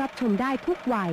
รับชมได้ทุกวัย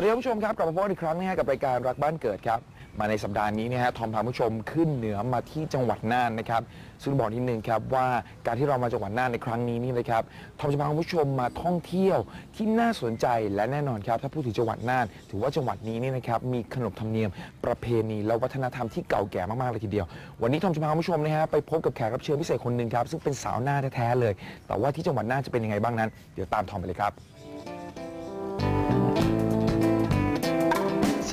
วัสดีท่านผู้ชมครับกลับมาพบกันอีกครั้งนะฮะกับรายการรักบ้านเกิดครับ มาในสัปดาห์นี้นะฮะทอมพาผู้ชมขึ้นเหนือมาที่จังหวัดน่านนะครับซึ่งบอกนิดนึงครับว่าการที่เรามาจังหวัดน่านในครั้งนี้นี่นะครับทอมจะพาคุณผู้ชมมาท่องเที่ยวที่น่าสนใจและแน่นอนครับ ถ้าพูดถึงจังหวัดน่าน ถือว่าจังหวัดนี้นี่นะครับมีขนบธรรมเนียมประเพณีและวัฒนธรรมที่เก่าแก่มากๆเลยทีเดียว วันนี้ทอมจะพาคุณผู้ชมนะฮะไปพบกับแขกรับเชิญพิเศษคนหนึ่งครับซึ่งเป็นสาวน่าแท้ๆเลย แต่ว่าที่จังหวัดน่านจะเป็นยังไงบ้างนั้น เดี๋ยวตามทอมไปเลยครับ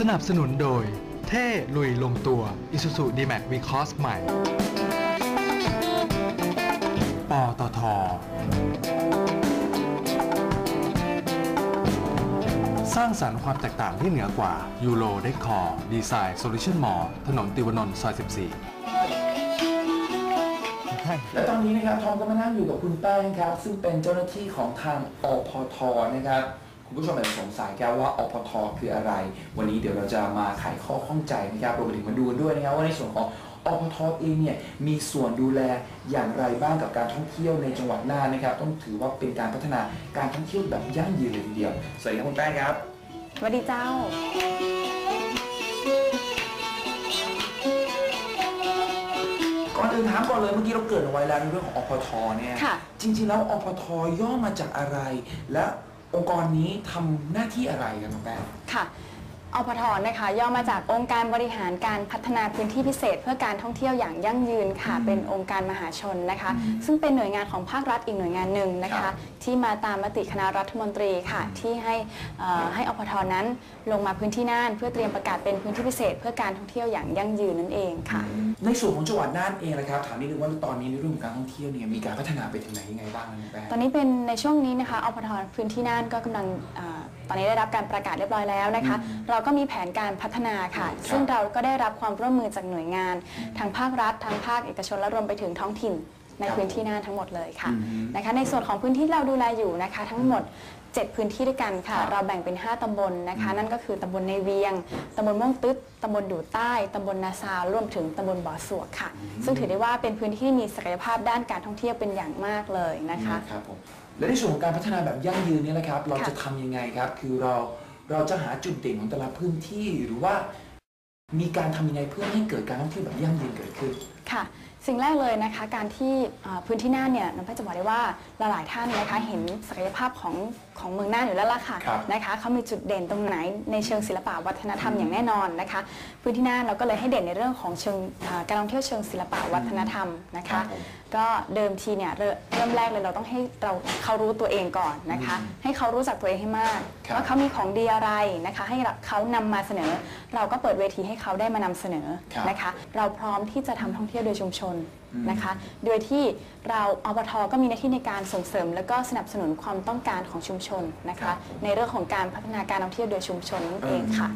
สนับสนุนโดย เท่ลุยลงตัว Isuzu D-Max V-Cross ใหม่ ปตท สร้างสรรค์ความแตกต่างที่เหนือกว่ายูโรเดคอร์ดีไซน์โซลูชันมอลถนนติวนนท์ซอย 14 และตอนนี้นะครับทอมก็มานั่งอยู่กับคุณแป้งครับ ซึ่งเป็นเจ้าหน้าที่ของทางอพทนะครับ คุณผู้ชมอาจจะสงสัยครับว่าอพทคืออะไร วันนี้เดี๋ยวเราจะมาไขข้อข้องใจนะครับรวมไปถึงมาดูกันด้วยนะครับว่าในส่วนของอพทเองเนี่ยมีส่วนดูแลอย่างไรบ้างกับการท่องเที่ยวในจังหวัดน่านนะครับ ต้องถือว่าเป็นการพัฒนาการท่องเที่ยวแบบยั่งยืนเลยทีเดียวสวัสดีครับคุณแป้งครับสวัสดีเจ้า ก่อนอื่นถามก่อนเลยเมื่อกี้เราเกริดเอาไว้แล้วในเรื่องของอพทเนี่ยค่ะ จริงๆแล้วอพทย่อมาจากอะไร และ องค์กรนี้ทำหน้าที่อะไรกันน้องแป้ง ค่ะ อพทนะคะย่อมาจากองค์การบริหารการพัฒนาพื้นที่พิเศษ เพื่อการท่องเที่ยวอย่างยั่งยืนค่ะอืมเป็นองค์การมหาชนนะคะอืมซึ่งเป็นหน่วยงานของภาครัฐอีกหน่วยงานหนึ่งนะครัคะบที่มาตามมติคณะรัฐมนตรีค่ะ ที่ให้เอ่อให้อพทนั้นลงมาพื้นที่น่าน เพื่อเตรียมประกาศเป็นพื้นที่พิเศษ เพื่อการท่องเที่ยวอย่างยั่งยืนนั่นเองค่ะ ในส่วนของจังหวัดน่านเองนะครับถามนิดนึงว่าตอนนี้ในเรื่องของการท่องเที่ยวเนี่ยมีการพัฒนาไปถึงไหนยังไงบ้างนะน้องแป้งตอนนี้เป็นในช่วงนี้นะคะอพทพื้นที่น่านก็กำลังอา ตอนนี้ได้รับการประกาศเรียบร้อยแล้วนะคะอืมเราก็มีแผนการพัฒนาค่ะครับซึ่งเราก็ได้รับความร่วมมือจากหน่วยงาน ทางภาครัฐทางภาคเอกชนและรวมไปถึงท้องถิ่นในครับพื้นที่น่านทั้งหมดเลยค่ะอืมนะคะ ในส่วนของพื้นที่เราดูแลอยู่นะคะ ทั้งหมด7พื้นที่ด้วยกันค่ะครับเราแบ่งเป็น 5 ตำบลนะคะอืมนั่นก็คือตำบลในเวียง ตำบลม่วงตึ๊ด ตำบลดูใต้ ตำบลนาซาวรวมถึงตำบลบ่อสวกค่ะ ซึ่งถือได้ว่าเป็นพื้นที่ที่มีศักยภาพด้านการท่องเที่ยวเป็นอย่างมากเลยนะคะครับผม และในส่วนของการพัฒนาแบบยั่งยืนเนี่ยนะครับ เราค่ะจะทำยังไงครับ คือเราเราจะหาจุดเด่นของแต่ละพื้นที่หรือว่า มีการทำยังไงเพื่อให้เกิดการท่องเที่ยวแบบยั่งยืนเกิดขึ้น ค่ะ สิ่งแรกเลยนะคะ การที่เอ่อพื้นที่น่านเนี่ยน้องแพทย์จะบอกได้ว่าหลายๆท่านนะคะเห็นศักยภาพของของเมืองน่านอยู่แล้วล่ะค่ะครับนะคะเขามีจุดเด่นตรงไหนในเชิงศิลปะวัฒนธรรมอย่างแน่นอนนะคะ พื้นที่น่านเราก็เลยให้เด่นในเรื่องของเชิงเอ่อการท่องเที่ยวเชิงศิลปะวัฒนธรรมนะครัคะบผมก็เดิมทีเนี่ยเริ่มเริ่มแรกเลยเราต้องให้เราเขารู้ตัวเองก่อนนะคะอืมให้เขารู้จักตัวเองให้มากครับว่าเขามีของดีอะไรนะคะ ให้เขานำมาเสนอ เราก็เปิดเวทีให้เขาได้มานำเสนอครับนะคะ เราพร้อมที่จะทำท่องเที่ยวโดยชุมชนอืมนะคะ โดยที่เราอปทก็มีหน้าที่ในการส่งเสริม และก็สนับสนุนความต้องการของชุมชนนะคะ ในเรื่องของการพัฒนาการท่องเที่ยวโดยชุมชนนั่นเองค่ะ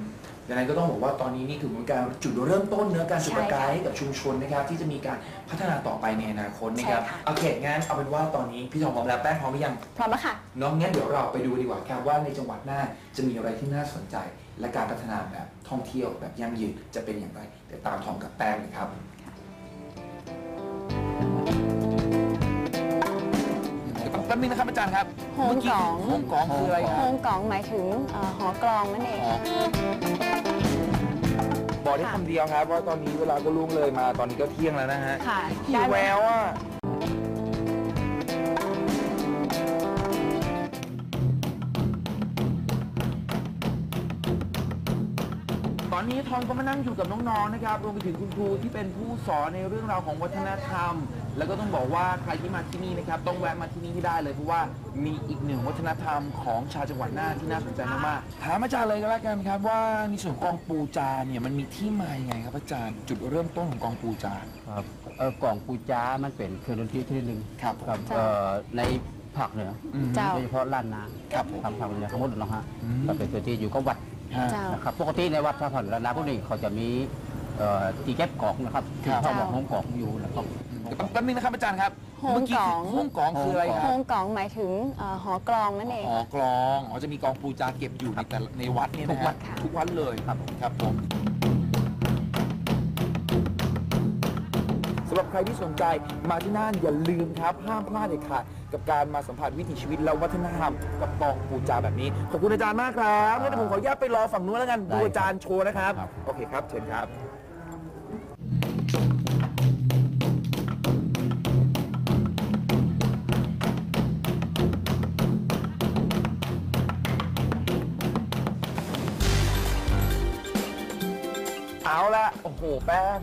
ดังนั้นก็ต้องบอกว่าตอนนี้นี่คือเป็นการจุดเริ่มต้นเนื้อะการจุดประกายใช่ค่ะให้กับชุมชนนะครับที่จะมีการพัฒนาต่อไปในอนาคตนะครับใช่ค่ะโอเคงั้นเอาเป็นว่าตอนนี้พี่ทองพร้อมแล้วแป้งพร้อมหรือยังพร้อมแล้วค่ะน้องงั้นเดี๋ยวเราไปดูดีกว่าครับว่าในจังหวัดน่านจะมีอะไรที่น่าสนใจ และการพัฒนาแบบท่องเที่ยวแบบยั่งยืนจะเป็นอย่างไรเดี๋ยวตามทอมกับแป้งเลยครับ แป๊บนึงนะครับอาจารย์ครับโฮงกองโฮงกองคืออะไรคโฮรับงกองหมายถึงเอ่อหอกลองนั่นเอง บอกได้คำเดียวครับว่าตอนนี้เวลาก็ล่วงเลยมาตอนนี้ก็เที่ยงแล้วนะฮะค่ะหิวได้ไหแวมวอะ นอนนี้ทอมก็มานั่งอยู่กับน้องๆนะครับรวมไปถึงคุณครูที่เป็นผู้สอนในเรื่องราวของวัฒนธรรม แล้วก็ต้องบอกว่าใครที่มาที่นี่นะครับต้องแวะมาที่นี่ให้ได้เลยเพราะว่ามีอีกหนึ่งวัฒนธรรมของชาวจังหวัดน่านที่น่าสนใจมากๆถามอาจารย์เลยก็แล้วกันครับ ว่าในส่วนของกองปูจาเนี่ยมันมีที่มายังไงครับอาจารย์ จุดเริ่มต้นของกองปูจาครับเออกล่องปูจามันเป็นเครื่องดนตรีชนิดหนึ่งครับครับจ้ะเอ่อในภาคเหนืออืม เจ้า โดยเฉพาะล้านนาครับผมทางภาคเหนือทั้งหมดเนาะฮะอืม ก็เป็นตัวที่อยู่กับวัด ฮะ เจ้า นะครับปกติในวัดพระผ่อนล้านนาพวกนี้เขาจะมีเอ่อที่เก็บกล่องนะครับครัที่บเขาบอกห้องกล่องอยู่นะครับ แป๊บนึงนะครับอาจารย์ครับโฮงกองเมื่กี้ห้องกองคืออะไรคโฮรับงกองหมายถึงเอ่อหอกลองนั่นเอง อ๋อกลองอ๋อจะมีกองปูจาเก็บอยู่ในแต่ละในวัดเนี่ยนะทุกวัดค่ะ ทุกวัดเลยครับครับผม สำหรับใครที่สนใจมาที่น่านอย่าลืมครับ ห้ามพลาดเด็ดขาดกับการมาสัมผัสวิถีชีวิตและวัฒนธรรมกับกองปูจาแบบนี้ ขอบคุณอาจารย์มากครับงั้นเดี๋ยวผมขออนุญาตไปรอฝั่งนู้นแล้วกันได้ดูอาจารย์โชว์นะครับ ครับ โอเคครับเชิญครับ เอาละโอ้โหแป้ง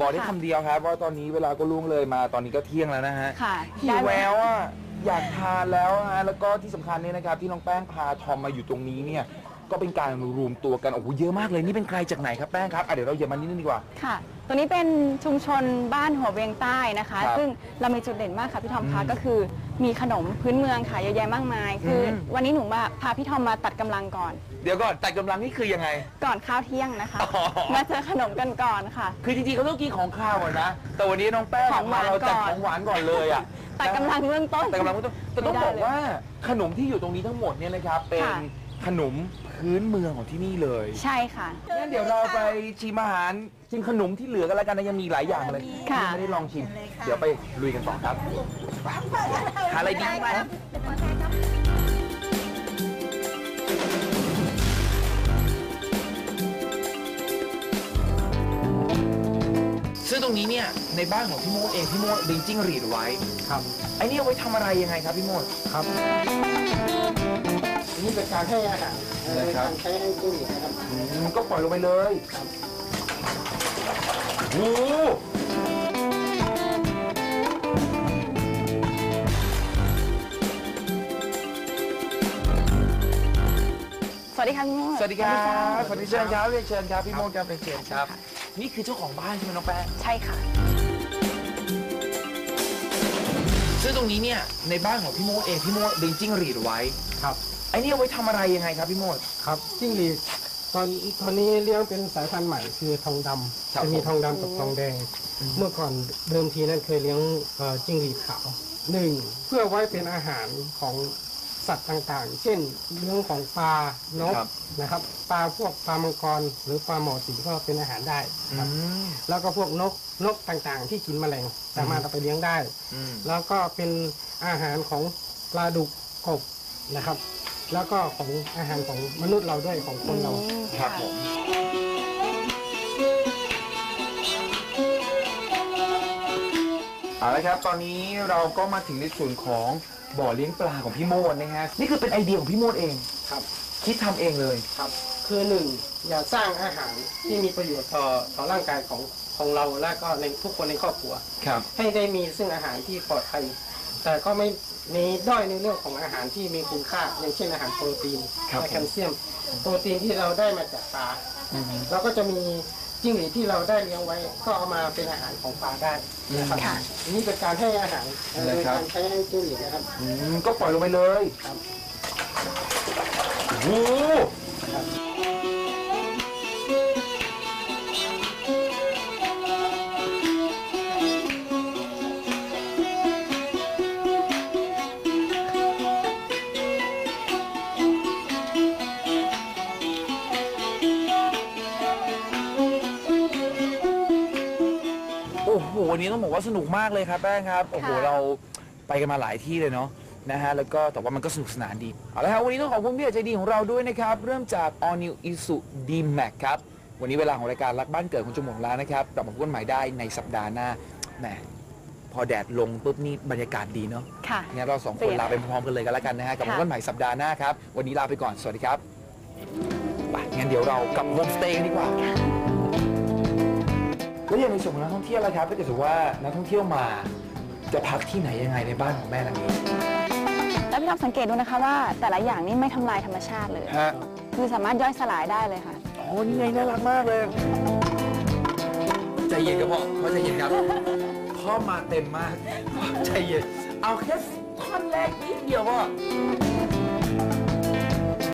บอกได้ค่ะคำเดียวครับว่าตอนนี้เวลาก็ล่วงเลยมาตอนนี้ก็เที่ยงแล้วนะฮะค่ะหิได้วไหมแววอะอยากทานแล้วฮะแล้วก็ที่สำคัญเนี่ยนะครับ ที่น้องแป้งพาทอมมาอยู่ตรงนี้เนี่ยก็เป็นการรวมตัวกันโอ้โหเยอะมากเลยนี่เป็นใครจากไหนครับแป้งครับอะเดี๋ยวเราเหยียบมานิดนึงดีกว่า ค่ะ ตัวนี้เป็นชุมชนบ้านหัวเวียงใต้นะคะ ครับซึ่งเรามีจุดเด่นมากค่ะพี่ทอมคะอืมก็คือมีขนมพื้นเมืองค่ะเยอะแยะมากมาย คืออม วันนี้หนูมาพาพี่ทอมมาตัดกำลังก่อน เดี๋ยวก่อนแต่กำลังนี่คือยังไง ก่อนข้าวเที่ยงนะคะ อ๋อ มาเจอขนมกันก่อนค่ะ คือจริงๆเขาต้องกินของข้าวก่อนนะ แต่วันนี้น้องแป้งของหวานพเราจัดก่อน ของหวานก่อนเลยอะตัดกำลังเบื้องต้น แต่กำลังไม่ต้องแต่ต้องไม่ได้บอกว่าขนมที่อยู่ตรงนี้ทั้งหมดเนี่ยนะครับ เป็นค่ะ ขนมพื้นเมืองของที่นี่เลยใช่ค่ะ งั้นเดี๋ยวเราไปชิมอาหารชิมขนมที่เหลือกันแล้วกันนะยังมีหลายอย่างเลยค่ะที่ไม่ได้ลองชิม เดี๋ยวไปลุยกันต่อครับหาอะไรดีไหมซึ่งตรงนี้เนี่ยในบ้านของพี่โมดเองพี่โมดเลี้ยงจิ้งหรีดไว้ครับไอ้นี่เอาไว้ทำอะไรยังไงครับพี่โมดครับ นี่เป็นการให้อาหารนะครับ การใช้ให้จิ้งหรีดนะครับ อืมก็ปล่อยลงไปเลยโอ้โหสวัสดีค่ะพี่โมดสวัสดีครับสวัสดีเชิญครับเรียนเชิญครับพี่โมดครับเรียนเชิญครับ นี่คือเจ้าของบ้านใช่ไหมน้องแป้งใช่ค่ะ ซึ่งตรงนี้เนี่ยในบ้านของพี่โมดเองพี่โมดเลี้ยงจิ้งหรีดไว้ครับ ไอ้นี่เอาไว้ทำอะไรยังไงครับพี่โมด ครับจิ้งหรีดตอนตอนนี้เลี้ยงเป็นสายพันธุ์ใหม่คือทองดำครับจะมีผม ทองดำกับทองแดง เมื่อก่อนเดิมทีนั้นเคยเลี้ยงเอ่อจิ้งหรีดขาวหนึ่งเพื่อไว้เป็นอาหารของสัตว์ต่างๆ เช่นเรื่องของปลานกครับ นะครับปลาพวกปลามังกรหรือปลาหมอสีก็เป็นอาหารได้อืครับมแล้วก็พวกนกนกต่างๆ ที่กินแมลงสามารถเอาไปเลี้ยงได้ อืมแล้วก็เป็นอาหารของปลาดุกกบนะครับ แล้วก็ของอาหารของมนุษย์เราด้วยของคนเราอืมครับผมเอาละครับ ตอนนี้เราก็มาถึงในส่วนของบ่อเลี้ยงปลาของพี่โมดนะฮะนี่คือเป็นไอเดียของพี่โมดเองครับคิดทำเองเลยครับ คือหนึ่งอย่าสร้างอาหารที่มีประโยชน์ต่อต่อร่างกายของของเราและก็ในทุกคนในครอบครัว ครับ ให้ได้มีซึ่งอาหารที่ปลอดภัย แต่ก็ไม่มีด้อยในเรื่องของอาหารที่มีคุณค่า อย่างเช่นอาหารโปรตีนครับและแคลเซียม โปรตีนที่เราได้มาจากปลาอือฮึ เราก็จะมีจิ้งหรีดที่เราได้เลี้ยงไว้ ก็เอามาเป็นอาหารของปลาได้นะครับค่ะ นี่เป็นการให้อาหารเอ่อนะครับ การใช้ให้จิ้งหรีดนะครับ อืมก็ปล่อยลงไปเลยครับ โอ้โห โอ้โหวันนี้ต้องบอกว่าสนุกมากเลยครับแป้งครับโอ้โหค่ะ เราไปกันมาหลายที่เลยเนาะนะฮะแล้วก็แต่ว่ามันก็สนุกสนานดีเอาละครับวันนี้ต้องขอบคุณพี่ใจดีของเราด้วยนะครับ เริ่มจาก All New Isuzu D-Max ครับ วันนี้เวลาของรายการรักบ้านเกิดคุณจมูกแล้วนะครับกลับมาพบกันใหม่ได้ในสัปดาห์หน้าแหมพอแดดลงปุ๊บนี่บรรยากาศดีเนาะค่ะ งั้นเราสองคนลาไปพร้อมๆกันเลยกันแล้วกันนะฮะกลับมาพบกันใหม่สัปดาห์หน้าครับวันนี้ลาไปก่อนสวัสดีครับไปงั้นเดี๋ยวเรากลับโฮมสเตย์กันดีกว่า แล้วอย่างในส่วนของนักท่องเที่ยวล่ะครับถ้าเกิดสมมุติว่านักท่องเที่ยวมา จะพักที่ไหนยังไงในบ้านของแม่หลังนี้แล้วพี่ท็อปสังเกตดูนะคะว่าแต่ละอย่างนี่ไม่ทำลายธรรมชาติเลย ฮะคือสามารถย่อยสลายได้เลยค่ะอ๋อนี่ไงน่ารักมากเลยใจเย็นครับพ่อพ่อใจเย็นครับพ่อมาเต็มมากพ่อใจเย็นเอาแค่ท่อนแรกนิดเดียวพ่อ